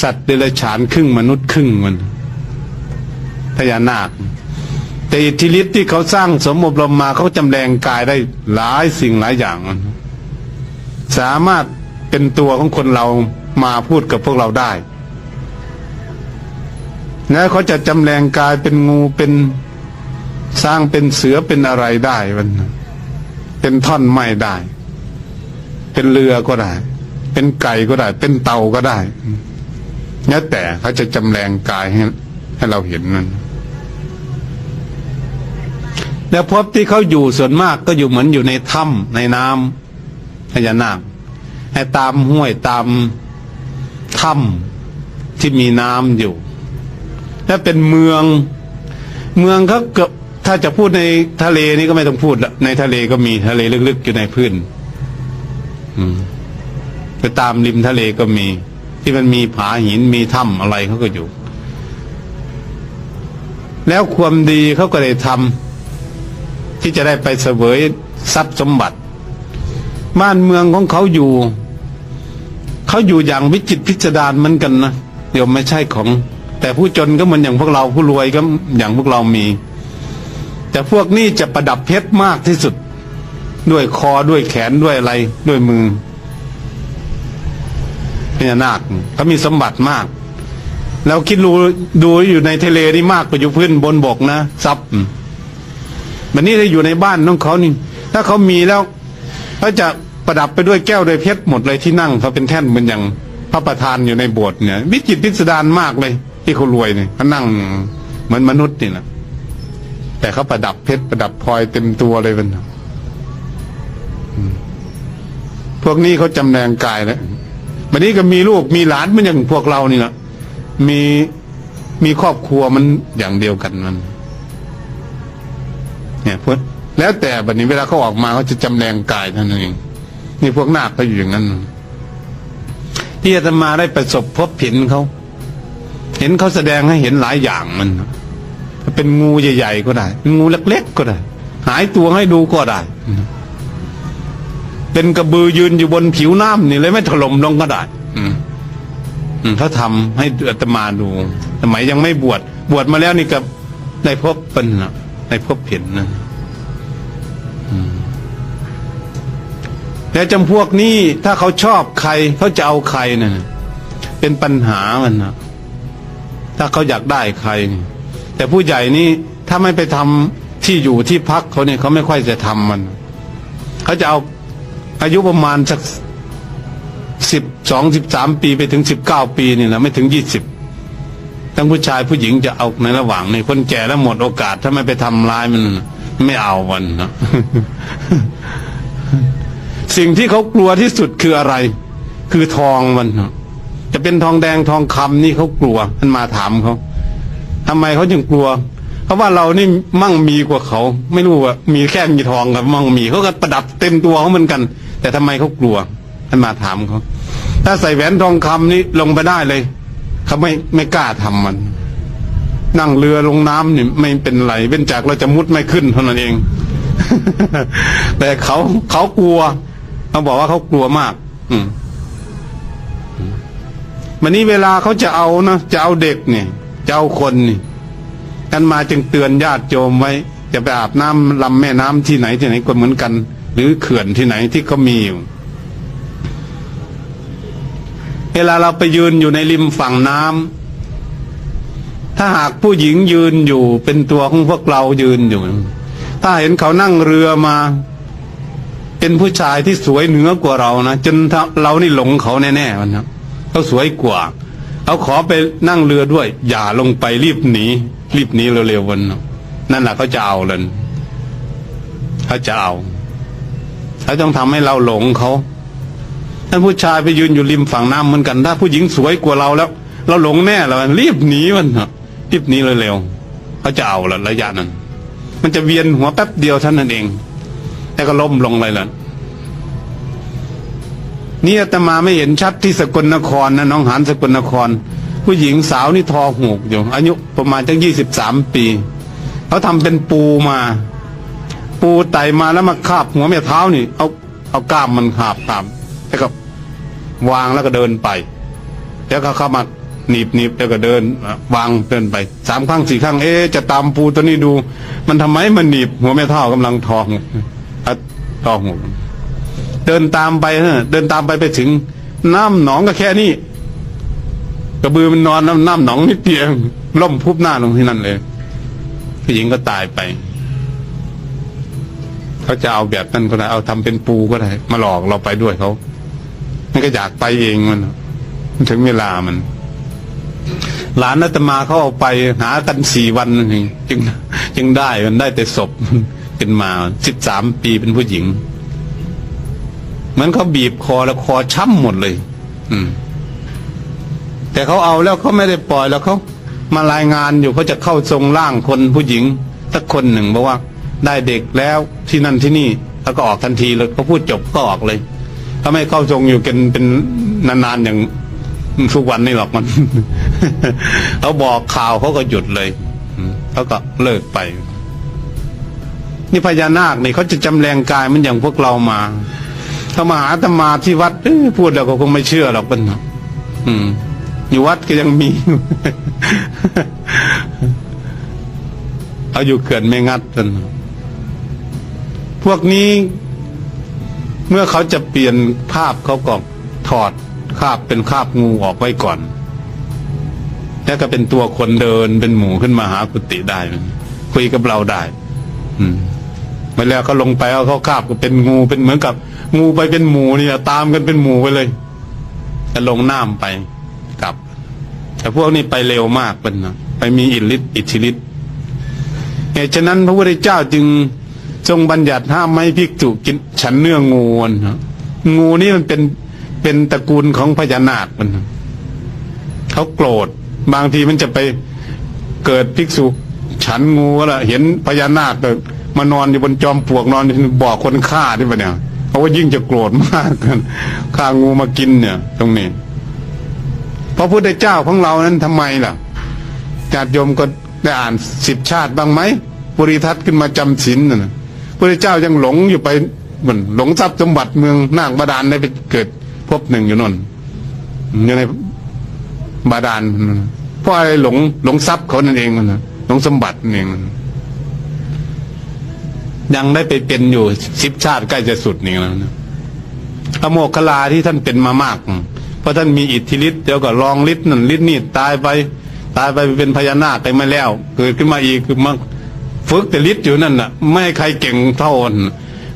สัตว์เดรัจฉานครึ่งมนุษย์ครึ่งมันพญานาค แต่อิทธิฤทธิ์ที่เขาสร้างสมอบรมมาเขาจำแรงกายได้หลายสิ่งหลายอย่างมันสามารถเป็นตัวของคนเรามาพูดกับพวกเราได้นะเขาจะจำแรงกายเป็นงูเป็นสร้างเป็นเสือเป็นอะไรได้มันเป็นท่อนไม้ได้ เป็นเรือก็ได้ เป็นไก่ก็ได้ เป็นเต่าก็ได้ เนี่ยแต่เขาจะจำแรงกายให้ให้เราเห็นมันแล้วพบที่เขาอยู่ส่วนมากก็อยู่เหมือนอยู่ในถ้ำในน้ำพญานาคให้ตามห้วยตามถ้ำที่มีน้ำอยู่ และเป็นเมือง เมืองเขาเกือบถ้าจะพูดในทะเลนี่ก็ไม่ต้องพูดละในทะเลก็มีทะเลลึกๆอยู่ในพื้นไปตามริมทะเลก็มี ที่มันมีผาหินมีถ้ำอะไรเขาก็อยู่ แล้วความดีเขาก็ได้ทำที่จะได้ไปเสวยทรัพย์สมบัติ บ้านเมืองของเขาอยู่ เขาอยู่อย่างวิจิตพิสดารเหมือนกันนะเดี๋ยวไม่ใช่ของ แต่ผู้จนก็เหมือนอย่างพวกเราผู้รวยก็อย่างพวกเรามี แต่พวกนี้จะประดับเพชรมากที่สุด ด้วยคอด้วยแขนด้วยอะไรด้วยมือ พญานาคเขามีสมบัติมาก แล้วคิดดูดูอยู่ในทะเลนี่มากกว่าอยู่พื้นบนบกนะทรัพย์มันนี่ถ้าอยู่ในบ้านของเขานี่ ถ้าเขามีแล้วเขาจะประดับไปด้วยแก้วด้วยเพชรหมดเลยที่นั่งเขาเป็นแท่นเหมือนอย่างพระประธานอยู่ในโบสถ์เนี่ยวิจิตพิสดารมากเลย ที่เขารวยเนี่ยเขานั่งเหมือนมนุษย์นี่นะแต่เขาประดับเพชรประดับพลอยเต็มตัวเลยมันพวกนี้เขาจำแรงกายแล้ว วันนี้ก็มีลูกมีหลานมือนอย่างพวกเรานี่แหละมีมีครอบครัวมันอย่างเดียวกันมัน เนี่ยพวกแล้วแต่บัดนี้เวลาเขาออกมาเขาจะจำแรงกายท่านเองนี่พวกนาคก็อยู่อย่างนั้น ที่อาตมาได้ประสบพบเห็นเขาเห็นเขาแสดงให้เห็นหลายอย่างมันเป็นงูใหญ่ๆก็ได้ งูเล็กๆก็ได้ หายตัวให้ดูก็ได้ เป็นกระบือยืนอยู่บนผิวน้ำนี่เลยไม่ถล่มลงก็ได้อืมอืมเขาทำให้อาตมาดูสมัยยังไม่บวชบวชมาแล้วนี่ก็ได้พบเป็นนะได้พบเห็นนะอืมแล้วจำพวกนี้ถ้าเขาชอบใครเขาจะเอาใครนะ่ะเป็นปัญหามันนะถ้าเขาอยากได้ใครนี่แต่ผู้ใหญ่นี่ถ้าไม่ไปทำที่อยู่ที่พักเขาเนี่ยเขาไม่ค่อยจะทำมัน เขาจะเอา อายุประมาณสักสิบสองสิบสามปีไปถึงสิบเก้าปีนี่นะไม่ถึงยี่สิบทั้งผู้ชายผู้หญิงจะเอาในระหว่างนี่คนแก่แล้วหมดโอกาส ถ้าไม่ไปทำร้ายมันไม่เอามันนะสิ่งที่เขากลัวที่สุดคืออะไร คือทองมันจะเป็นทองแดงทองคำนี่เขากลัวมันมาถามเขาทำไมเขาจึงกลัว เพราะว่าเรานี่มั่งมีกว่าเขา ไม่รู้ว่ามีแค่มีทองกับมั่งมีเขาก็ประดับเต็มตัวเขาเหมือนกัน แต่ทำไมเขากลัวมันมาถามเขาถ้าใส่แหวนทองคำนี่ลงไปได้เลยเขาไม่ไม่กล้าทำมัน นั่งเรือลงน้ำนี่ไม่เป็นไรเว้นจากเราจะมุดไม่ขึ้นเท่านั้นเอง แต่เขาเขากลัวเขาบอกว่าเขากลัวมาก อืมวันนี้เวลาเขาจะเอานะจะเอาเด็กเนี่ยจะเอาคนนี่กันมาจึงเตือนญาติโยมไว้ จะไปอาบน้ำลำแม่น้ำที่ไหนที่ไหนก็เหมือนกัน หรือเขื่อนที่ไหนที่เขามีอยู่ เวลาเราไปยืนอยู่ในริมฝั่งน้ำถ้าหากผู้หญิงยืนอยู่เป็นตัวของพวกเรายืนอยู่ ถ้าเห็นเขานั่งเรือมา เป็นผู้ชายที่สวยเหนือกว่าเรานะจนเรานี่หลงเขาแน่ๆมันนะเขาสวยกว่าเขาขอไปนั่งเรือด้วย อย่าลงไปรีบหนีรีบหนีเร็วๆวันนะนั่นแหละเขาจะเอาเลยเขาจะเอา เขาต้องทำให้เราหลงเขาถ้านผู้ชายไปยืนอยู่ริมฝั่งน้ำเหมือนกัน ถ้าผู้หญิงสวยกว่าเราแล้ว เราหลงแน่แล้วรีบหนีมันนะรีบหนีเร็วๆเขาจะเอาละระยะนั้น มันจะเวียนหัวแป๊บเดียวท่านั้นเองแล้วก็ล้มลงเลยล่ะนี่อาตมาไม่เห็นชัดที่สกลนครนะน้องหานสกลนคร ผู้หญิงสาวนี่ทอหูกอยู่อายุประมาณตั้งยี่สิบสามปี เขาทำเป็นปูมา ปูไตมาแล้วมาคาบหัวแม่เท้านี่ เอาเอากล้ามมันคาบตามแล้วก็วางแล้วก็เดินไป แล้วก็เข้ามาหนีบหนีบแล้วก็เดิน วางเดินไปสามครั้งสี่ครั้งเอ๊จะตามปูตัวนี้ดู มันทำไมมันหนีบหัวแม่เท่ากำลังทองอะทองเดินตามไปเนอะเดินตามไปไปถึง น้ำหนองก็แค่นี้กระบือมันนอนน้ำน้ำหนองนิดเดียวล่มพุบหน้าลงที่นั่นเลยผู้หญิงก็ตายไป เขาจะเอาแบบนั้นก็ได้ เอาทำเป็นปูก็ได้ มาหลอกเราไปด้วยเขามันก็อยากไปเองมันมันถึงเวลามันหลานนัตมาเขาเอาไปหากันสี่วันนั่นเองจึง จึงได้มันได้แต่ศพเป็นมาสิบสามปีเป็นผู้หญิง เหมือนเขาบีบคอแล้วคอช้ำหมดเลย อืม แต่เขาเอาแล้วเขาไม่ได้ปล่อยแล้วเขามารายงานอยู่เขาจะเข้าทรงร่างคนผู้หญิงสักคนหนึ่งบอกว่า ได้เด็กแล้วที่นั่นที่นี่ แล้วก็ออกทันทีเลยเขาพูดจบก็ออกเลยเขาไม่เข้าทรงอยู่กันเป็นนานๆอย่างทุกวันนี่หรอกมันเขาบอกข่าวเขาก็หยุดเลยเขาก็เลิกไป นี่พญานาคนี่เขาจะจำแรงกายมันอย่างพวกเรามาเขามาหาอาตมาที่วัดพูดแล้วก็คงไม่เชื่อหรอกเป็นอืม อยู่วัดก็ยังมีเอาอยู่เขื่อนไม่งัดกัน พวกนี้เมื่อเขาจะเปลี่ยนภาพเขาก็ถอดคาบเป็นคาบงูออกไว้ก่อน แล้วก็เป็นตัวคนเดินเป็นหมูขึ้นมาหากุฏิได้ คุยกับเราได้ อืมเมื่อแล้วเขาลงไปเอาเขาคาบก็เป็นงูเป็นเหมือนกับ งูไปเป็นหมูเนี่ย ตามกันเป็นหมูไปเลยจะลงน้ำไปกลับ แต่พวกนี้ไปเร็วมากเป็นนะไปมีอิทธิฤทธิ์อิทธิฤทธิ์เหตุฉะนั้นพระพุทธเจ้าจึง ทรงบัญญัติห้ามไม่ให้ภิกษุกินฉันเนื้องูนะงูนี่มันเป็นเป็นตระกูลของพญานาคมันเขาโกรธ บางทีมันจะไปเกิดภิกษุฉันงูละเห็นพญานาคก็มานอนอยู่บนจอมปลวกนอนบ่อคนฆ่าที่ปะเนี่ยเขาว่ายิ่งจะโกรธมากกันฆ่างูมากินเนี่ย ตรงนี้พระพุทธเจ้าของเรานั้นทำไมล่ะญาติโยมก็ได้อ่านสิบชาติบ้างไหมบริทัศน์ขึ้นมาจำศีลน่ะ พระเจ้ายังหลงอยู่ไปเหมือนหลงทรัพย์สมบัติเมืองนางบาดาลได้ไปเกิดพบหนึ่งอยู่นนอยู่ในบาดาลเพราะอะไรหลงหลงทรัพย์เขานั่นเองมันนะหลงสมบัตินั่นเองยังได้ไปเป็นอยู่สิบชาติใกล้จะสุดนี่แล้วนะอโมกขลาที่ท่านเป็นมามาก เพราะท่านมีอิทธิฤทธิ์เดี๋ยวก็ลองฤทธิ์นั่นฤทธิ์นี่ตายไป ตายไปเป็นพญานาคไปมาแล้ว เกิดขึ้นมาอีกคือมา ฝึกแต่ฤทธิ์อยู่นั่นน่ะ ไม่ให้ใครเก่งเท่าอัน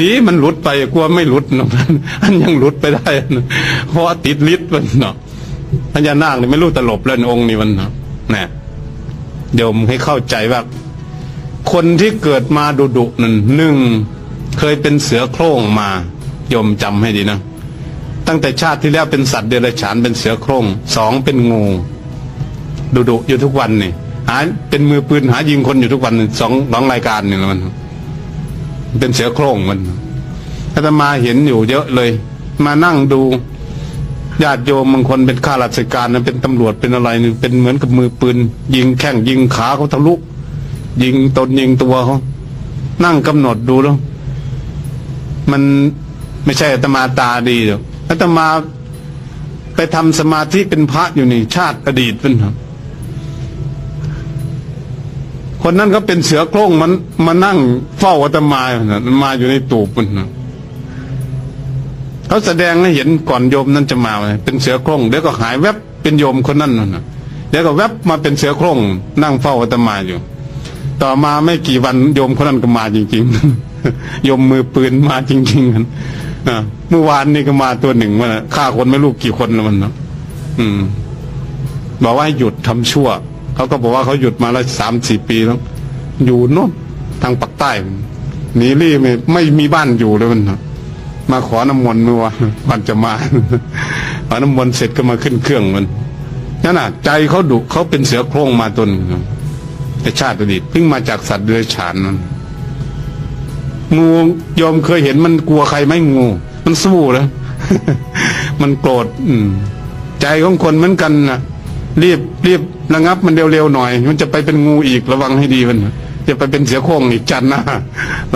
ดีมันหลุดไปกลัวไม่หลุดนะอันยังหลุดไปได้นะเพราะติดฤทธิ์มันเนาะพญานาคเนี่ไม่รู้ตลบแล้วองค์นี้มันนะเนี่ยโยมให้เข้าใจว่า คนที่เกิดมาดุดุนั่นหนึ่งเคยเป็นเสือโคร่งมาโยมจำให้ดีนะตั้งแต่ชาติที่แล้วเป็นสัตว์เดรัจฉานเป็นเสือโคร่งสองเป็นงูดุดุอยู่ทุกวันนี่าเป็นมือปืนหายิงคนอยู่ทุกวันสองสองรายการนี่แหละมัน เป็นเสือโคร่งมันอาตมาเห็นอยู่เยอะเลย มานั่งดูญาติโยมบางคนเป็นข้าราชการนะเป็นตำรวจเป็นอะไรนี่เป็นเหมือนกับมือปืน ยิงแข้งยิงขาเขาทะลุยิงตนยิงตัวเขานั่งกำหนดดูแล้ว มันไม่ใช่อาตมาตาดีหรอกอาตมาไปทำสมาธิเป็นพระอยู่นี่ ชาติอดีตเป็นครับ คนนั้นก็เป็นเสือโคร่งมันมานั่งเฝ้าอาตมาน่ะมาอยู่ในตูบมันนะเขาแสดงให้เห็นก่อนโยมนั้นจะมาเลยเป็นเสือโคร่งเดี๋ยวก็หายแวบเป็นโยมคนนั้นน่ะเดี๋ยวก็แวบมาเป็นเสือโคร่งนั่งเฝ้าอาตมาอยู่ ต่อมาไม่กี่วันโยมคนนั้นก็มาจริง ๆ โยมมือปืนมาจริงๆกันะเมื่อวานนี่ก็มาตัวหนึ่งมาฆ่าคนไม่รู้กี่คนแล้วมันเนาะอืม บอกว่าให้หยุดทำชั่ว เขาก็บอกว่าเขาหยุดมาแล้วสามสี่ปีแล้ว อยู่โน่นทางปากใต้หนีรีไม่ไม่มีบ้านอยู่เลยมันมาขอน้ำมนต์เมื่อวานวันจะมาขอน้ำมนต์เสร็จก็มาขึ้นเครื่องมันนั่นน่ะ ใจเขาดุเขาเป็นเสือโคร่งมาตนแต่ชาติอดีตเพิ่งมาจากสัตว์เดรัจฉานนั้นงูยอมเคยเห็นมันกลัวใครไหมงู มันสู้นะมันโกรธอืมใจของคนเหมือนกันนะ รีบรีบระงับมันเร็วๆหน่อย มันจะไปเป็นงูอีกระวังให้ดีมันจะไปเป็นเสือโคร่งอีกจันนะ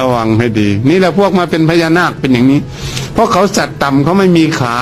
ระวังให้ดี นี่แหละพวกมาเป็นพญานาคเป็นอย่างนี้ เพราะเขาสัตว์ต่ำเขาไม่มีขา